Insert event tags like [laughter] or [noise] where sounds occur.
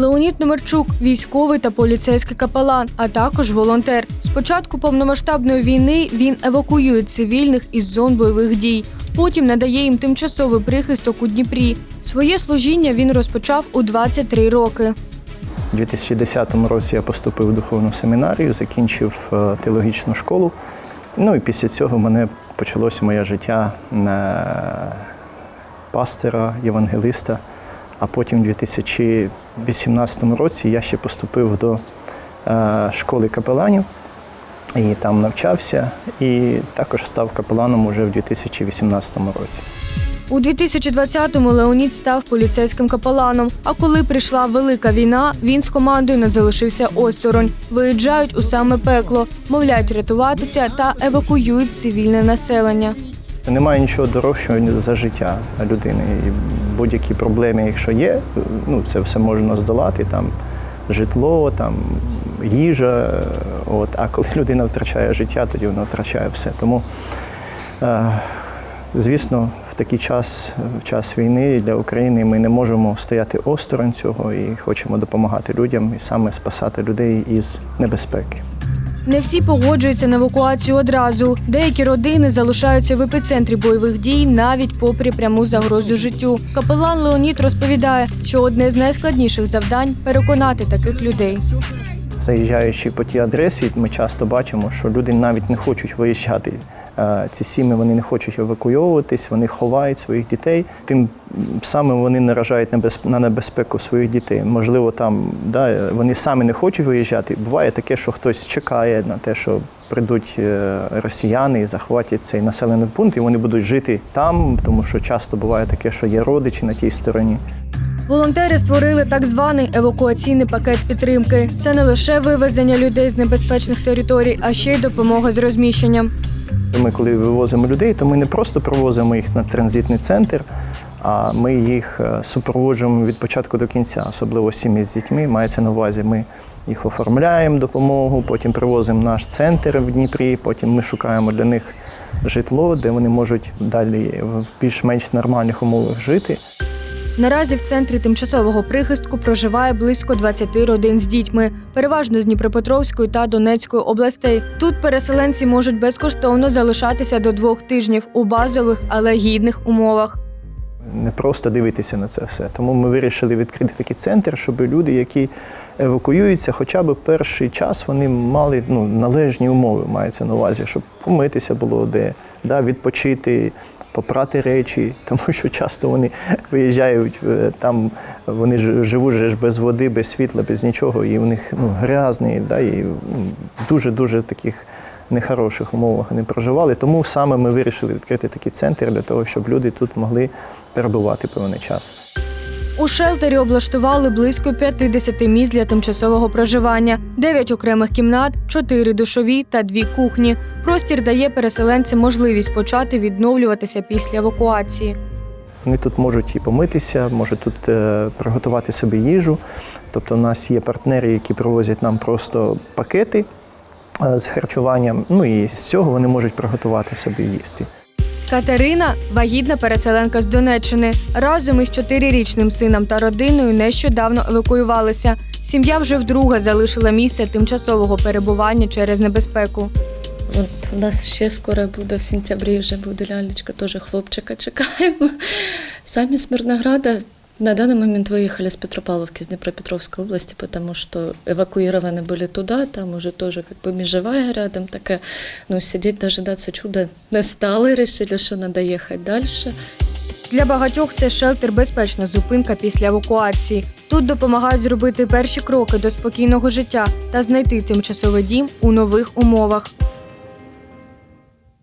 Леонід Номерчук, військовий та поліцейський капелан, а також волонтер. З початку повномасштабної війни він евакуює цивільних із зон бойових дій. Потім надає їм тимчасовий прихисток у Дніпрі. Своє служіння він розпочав у 23 роки. У 2010 році я поступив в духовну семінарію, закінчив е, теологічну школу. Ну і після цього в мене почалося моє життя на пастора, євангелиста. А потім у 2018 році я ще поступив до е, школи капеланів і там навчався, і також став капеланом уже в 2018 році. У 2020-му Леонід став поліцейським капеланом. А коли прийшла велика війна, він з командою не залишився осторонь. Виїжджають у саме пекло, мовляють рятуватися та евакуюють цивільне населення. Немає нічого дорожчого за життя людини. І будь-які проблеми, якщо є, ну це все можна здолати. Там житло, там їжа. От. А коли людина втрачає життя, тоді вона втрачає все. Тому, е, звісно, в такий час, в час війни для України ми не можемо стояти осторонь цього і хочемо допомагати людям і саме спасати людей із небезпеки. Не всі погоджуються на евакуацію одразу. Деякі родини залишаються в епіцентрі бойових дій навіть попри пряму загрозу життю. Капелан Леонід розповідає, що одне з найскладніших завдань переконати таких людей. Заїжджаючи по тій адресі, ми часто бачимо, що люди навіть не хочуть виїжджати. Е, Ці сім'ї вони не хочуть евакуйовуватись, вони ховають своїх дітей. Тим самим вони наражають на небезпеку своїх дітей. Можливо, там да, вони самі не хочуть виїжджати. Буває таке, що хтось чекає на те, що прийдуть е, росіяни і захватять цей населений пункт, і вони будуть жити там, тому що часто буває таке, що є родичі на тій стороні. Волонтери створили так званий евакуаційний пакет підтримки. Це не лише вивезення людей з небезпечних територій, а ще й допомога з розміщенням. Ми, коли вивозимо людей, то ми не просто привозимо їх на транзитний центр, а ми їх е, супроводжуємо від початку до кінця, особливо сім'ї з дітьми. Мається на увазі, ми їх оформляємо допомогу, потім привозимо наш центр в Дніпрі, потім ми шукаємо для них житло, де вони можуть далі в більш-менш нормальних умовах жити. Наразі в центрі тимчасового прихистку проживає близько 20 родин з дітьми, переважно з Дніпропетровської та Донецької областей. Тут переселенці можуть безкоштовно залишатися до двох тижнів у базових, але гідних умовах. не просто дивитися на це все. Тому ми вирішили відкрити такий центр, щоб люди, які евакуюються, хоча б перший час вони мали ну, належні умови, мається на увазі, щоб помитися було де, да, відпочити. Попрати речі, [laughs] тому що часто вони виїжджають е, там, вони живуть без води, без світла, без нічого, і у них ну, грязні, да, і дуже дуже таких нехороших умовах вони проживали. Тому саме ми вирішили відкрити такий центр для того, щоб люди тут могли перебувати певний час. У шелтері облаштували близько 50 місць для тимчасового проживання, 9 окремих кімнат, 4 душові та 2 кухні. Простір дає переселенцям можливість почати відновлюватися після евакуації. Вони тут можуть і помитися, можуть тут е, приготувати собі їжу. Тобто, у нас є партнери, які привозять нам просто пакети е, з харчуванням. Ну і з цього вони можуть приготувати собі їсти. Катерина вагітна переселенка з Донеччини. Разом із чотирирічним сином та родиною нещодавно евакуювалися. Сім'я вже вдруге залишила місце тимчасового перебування через небезпеку. От у нас ще скоро буде в сентябрі, вже буде лялечка, теж хлопчика чекаємо. Самі з Мирнограда на данный момент выехали с Петропавловки, с Днепропетровской области, потому что эвакуированы были туда, там уже тоже как бы межевая рядом такая, ну, сидеть, дожидаться чуда не стали, решили, что надо ехать дальше. Для багатьох це шелтер безпечна зупинка після евакуації. Тут допомагають зробити перші кроки до спокійного життя та знайти тимчасовий дім у нових умовах.